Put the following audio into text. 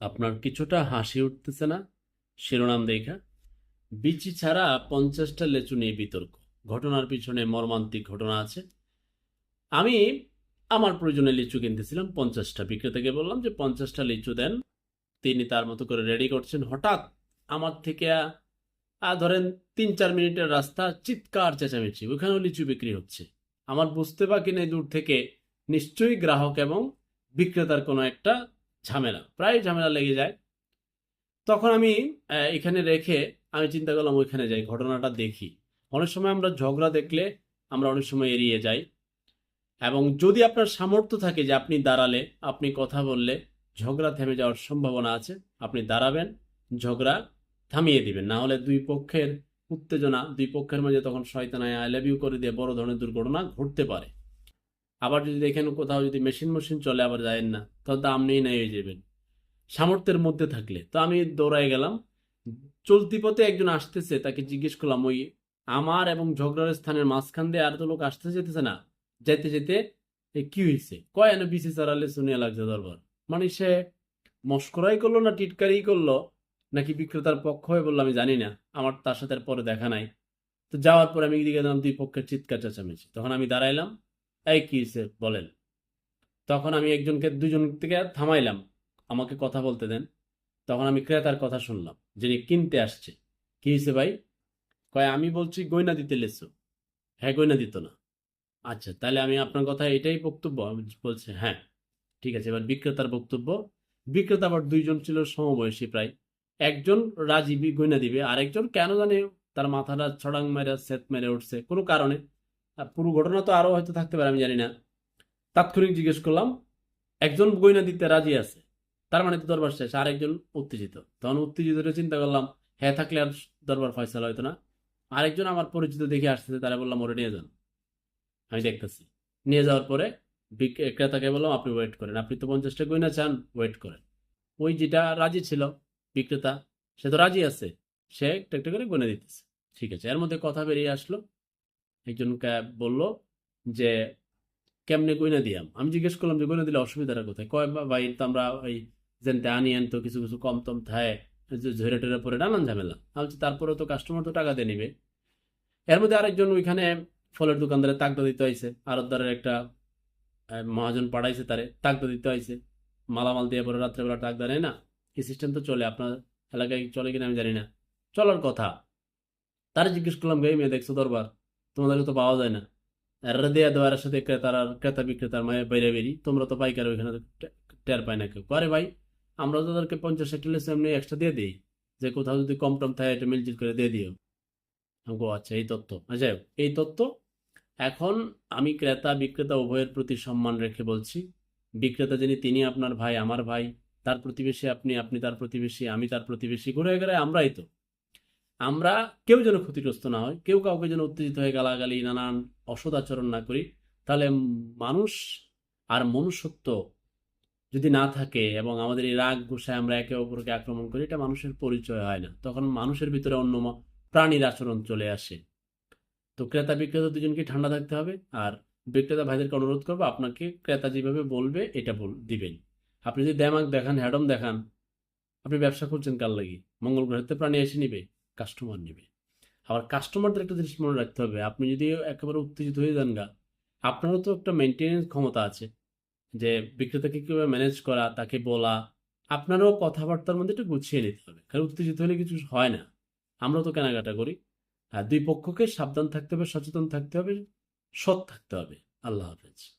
আপনার কিছুটা হাসি উঠতেছে না? শিরোনাম দেখা। বিচি ছাড়া পঞ্চাশটা লেচু নিয়ে বিতর্ক। ঘটনার পিছনে মর্মান্তিক ঘটনা আছে। আমি আমার প্রয়োজনে লিচু কিনতেছিলাম পঞ্চাশটা। বিক্রেতাকে বললাম যে, পঞ্চাশটা লিচু দেন। তিনি তার মতো করে রেডি করছেন। হঠাৎ আমার থেকে ধরেন তিন চার মিনিটের রাস্তা চিৎকার চেঁচামেচি। ওখানেও লিচু বিক্রি হচ্ছে। আমার বুঝতে বাকি নেই দূর থেকে। নিশ্চয়ই গ্রাহক এবং বিক্রেতার কোনো একটা ঝামেলা, প্রায় ঝামেলা লেগে যায়। তখন আমি এখানে রেখে আমি চিন্তা করলাম ওইখানে যাই, ঘটনাটা দেখি। অনেক সময় আমরা ঝগড়া দেখলে আমরা অনেক সময় এড়িয়ে যাই। এবং যদি আপনার সামর্থ্য থাকে যে আপনি দাঁড়ালে, আপনি কথা বললে, ঝগড়া থেমে যাওয়ার সম্ভাবনা আছে, আপনি দাঁড়াবেন, ঝগড়া থামিয়ে দিবেন। না হলে দুই পক্ষের উত্তেজনা, দুই পক্ষের মাঝে তখন শয়তানায় আই লাভ ইউ করে দিয়ে বড় ধরনের দুর্ঘটনা ঘটতে পারে। আবার যদি দেখেন কোথাও যদি মেশিন মেশিন চলে, আবার যায়েন না, তখন তো আপনিই নাই হয়ে যাবেন। সামর্থ্যের মধ্যে থাকলে। তো আমি দৌড়ায় গেলাম। চলতি পথে একজন আসতেছে, তাকে জিজ্ঞেস করলাম, ওই আমার এবং ঝগড়ার স্থানের মাঝখান দিয়ে আর তো লোক আসতে যেতেছে না? যেতে যেতে কি হয়েছে কয় এনে বিসি চারালে শুনিয়া লাগছে দরবার? মানে সে মস্করাই করল না টিটকারি করল, নাকি বিক্রেতার পক্ষ হয়ে বলল, আমি জানি না, আমার তার সাথে পরে দেখা নাই। তো যাওয়ার পরে আমি দিকে দুই পক্ষের চিৎকার চেঁচামেচি। তখন আমি দাঁড়াইলাম এই কি বলেন। তখন আমি একজনকে, দুজন থেকে থামাইলাম। আমাকে কথা বলতে দেন। তখন আমি ক্রেতার কথা শুনলাম, যিনি কিনতে আসছে। কি হয়েছে ভাই? কয়, আমি বলছি গয়না দিতে লেছো। হ্যাঁ গয়না দিত না। আচ্ছা তাহলে আমি আপনার কথা এটাই বক্তব্য, বলছে হ্যাঁ ঠিক আছে, এবার বিক্রেতার বক্তব্য। বিক্রেতা আবার দুইজন ছিল সমবয়সী প্রায়। একজন রাজি গয়না দিবে, আরেকজন কেন জানে, তার মাথাটা ছড়াং মেরে সেত মেরে উঠছে, কোনো কারণে। আর পুরো ঘটনা তো আরও হয়তো থাকতে পারে, আমি জানি না। তাৎক্ষণিক জিজ্ঞেস করলাম, একজন গয়না দিতে রাজি আছে? তার মানে তো দরবার শেষ আরেকজন উত্তেজিত। তখন উত্তেজিত চিন্তা করলাম হ্যাঁ থাকলে আর দরবার ফয়সালা হয়তো না। আরেকজন আমার পরিচিত দেখে আসতেছে তারা বললাম, ওরে নিয়ে যান। আমি দেখতেছি। নিয়ে যাওয়ার পরে ক্রেতাকে বললাম, আপনি ওয়েট করেন, আপনি তো পঞ্চাশটা গয়না চান ওয়েট করেন। ওই যেটা রাজি ছিল, বিক্রেতা, সে তো রাজি আছে, সে একটা একটা করে গয়না দিতেছে। ঠিক আছে, এর মধ্যে কথা বেরিয়ে আসলো একজন কা- বলল যে কেমনে গয়না দিয়াম? আমি জিজ্ঞেস করলাম যে গয়না দিলে অসুবিধাটা কোথায়? কয় ভাই তো আমরা ওই যেনতে আনি আনতো কিছু কিছু কম টম থায় ঝরে টরে পরে নানান ঝামেলা। আমি বলছি, তারপরেও তো কাস্টমার তো টাকা দিয়ে নিবে। এর মধ্যে আরেকজন ওইখানে ফলের দোকানদারে তাকদা দিতে হয়েছে আরতদারের একটা মহাজন পাঠাইছে তারে তাকদা দিতে হয়েছে মালামাল দিয়ে পরে রাত্রেবেলা টাকদা নেয় না। এই সিস্টেম তো চলে আপনার এলাকায় চলে কিনা আমি জানি না। চলার কথা। তারা জিজ্ঞেস করলাম গে মেয়ে দেখছ দরবার? তোমাদেরকে তো পাওয়া যায় না। এরা দেয়া দেওয়ার সাথে ক্রেতার আর ক্রেতা বিক্রেতার মায়ের বাইরে বেরি, তোমরা তো পাইকার ওইখানে টের পায় না কেউ। আরে ভাই, আমরা তাদেরকে পঞ্চাশ ষাট লেসে এমনি এক্সট্রা দিয়ে দিই। যে কোথাও যদি কম টম থাকে এটা মিলজিল করে দিয়ে দিও। আমি আচ্ছা এই তথ্য আচ্ছা এই তথ্য এখন আমি ক্রেতা বিক্রেতা উভয়ের প্রতি সম্মান রেখে বলছি। বিক্রেতা যিনি, তিনি আপনার ভাই, আমার ভাই, তার প্রতিবেশী আপনি আপনি তার প্রতিবেশী, আমি তার প্রতিবেশী। ঘুরে গেলে আমরাই তো। আমরা কেউ যেন ক্ষতিগ্রস্ত না হয়, কেউ কাউকে যেন উত্তেজিত হয়ে গালাগালি, নানান অসদাচরণ না করি, তাহলে মানুষ আর মনুষ্যত্ব যদি না থাকে এবং আমাদের এই রাগ গুসায় আমরা একে অপরকে আক্রমণ করি, এটা মানুষের পরিচয় হয় না। তখন মানুষের ভিতরে অন্য প্রাণীর আচরণ চলে আসে। তো ক্রেতা বিক্রেতা দুজনকে ঠান্ডা থাকতে হবে আর বিক্রেতা ভাইদেরকে অনুরোধ করব, আপনাকে ক্রেতা যেভাবে বলবে এটা বল দিবেন। আপনি যদি দেমাক দেখান, হ্যাডম দেখান, আপনি ব্যবসা করছেন কার লাগি? মঙ্গল গ্রহেতে প্রাণী এসে নিবে। কাস্টমার নেবে। আবার কাস্টমারদের একটা জিনিস মনে রাখতে হবে, আপনি যদি একেবারে উত্তেজিত হয়ে যান গা, আপনারও তো একটা মেনটেনেন্স ক্ষমতা আছে যে বিক্রেতাকে কীভাবে ম্যানেজ করা, তাকে বলা, আপনারও কথাবার্তার মধ্যে একটু গুছিয়ে নিতে হবে। কারণ উত্তেজিত হলে কিছু হয় না। আমরা তো কেনাকাটা করি। আর দুই পক্ষকে সাবধান থাকতে হবে, সচেতন থাকতে হবে, সৎ থাকতে হবে। আল্লাহ হাফেজ।